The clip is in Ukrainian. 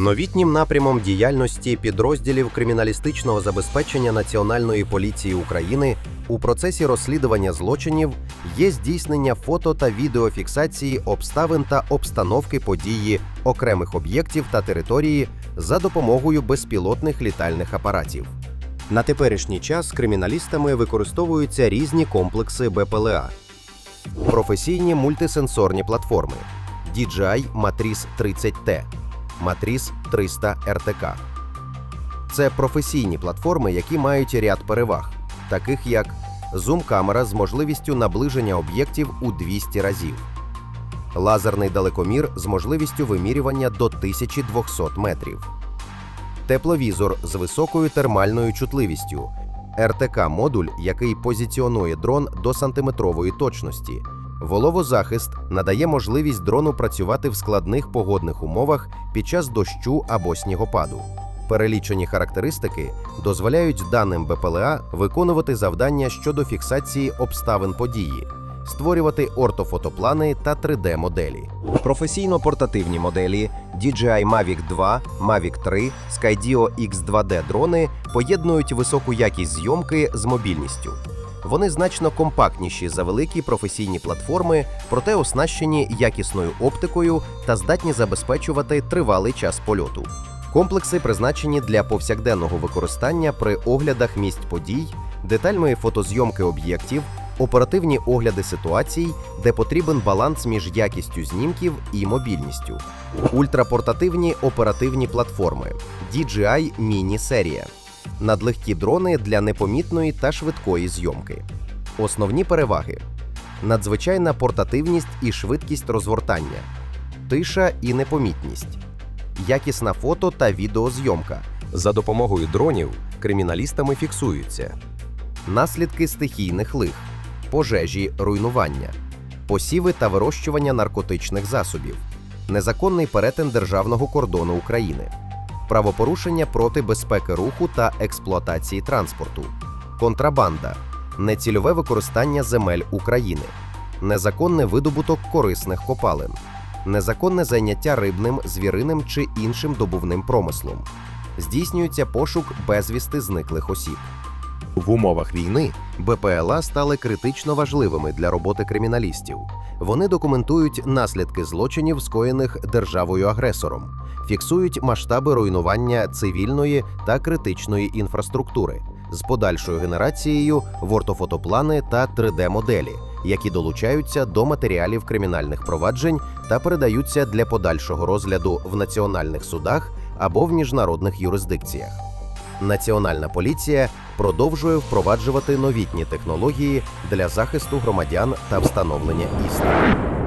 Новітнім напрямом діяльності підрозділів криміналістичного забезпечення Національної поліції України у процесі розслідування злочинів є здійснення фото та відеофіксації обставин та обстановки події окремих об'єктів та території за допомогою безпілотних літальних апаратів. На теперішній час криміналістами використовуються різні комплекси БПЛА, професійні мультисенсорні платформи. DJI Matrice 30T, Matrice 300 RTK. Це професійні платформи, які мають ряд переваг, таких як зум-камера з можливістю наближення об'єктів у 200 разів, лазерний далекомір з можливістю вимірювання до 1200 метрів, тепловізор з високою термальною чутливістю, РТК-модуль, який позиціонує дрон до сантиметрової точності. Воловозахист надає можливість дрону працювати в складних погодних умовах під час дощу або снігопаду. Перелічені характеристики дозволяють даним БПЛА виконувати завдання щодо фіксації обставин події, створювати ортофотоплани та 3D-моделі. Професійно-портативні моделі DJI Mavic 2, Mavic 3, Skydio X2D дрони поєднують високу якість зйомки з мобільністю. Вони значно компактніші за великі професійні платформи, проте оснащені якісною оптикою та здатні забезпечувати тривалий час польоту. Комплекси призначені для повсякденного використання при оглядах місць подій, детальної фотозйомки об'єктів, оперативні огляди ситуацій, де потрібен баланс між якістю знімків і мобільністю. Ультрапортативні оперативні платформи DJI Mini серія надлегкі дрони для непомітної та швидкої зйомки. Основні переваги: надзвичайна портативність і швидкість розгортання, тиша і непомітність, якісна фото та відеозйомка. За допомогою дронів криміналістами фіксуються. Наслідки стихійних лих, пожежі, руйнування, посіви та вирощування наркотичних засобів, незаконний перетин державного кордону України правопорушення проти безпеки руху та експлуатації транспорту, контрабанда, нецільове використання земель України, незаконний видобуток корисних копалин, незаконне зайняття рибним, звіриним чи іншим добувним промислом. Здійснюється пошук безвісти зниклих осіб. В умовах війни БПЛА стали критично важливими для роботи криміналістів. Вони документують наслідки злочинів, скоєних державою-агресором, фіксують масштаби руйнування цивільної та критичної інфраструктури з подальшою генерацією в ортофотоплани та 3D-моделі, які долучаються до матеріалів кримінальних проваджень та передаються для подальшого розгляду в національних судах або в міжнародних юрисдикціях. Національна поліція продовжує впроваджувати новітні технології для захисту громадян та встановлення істини.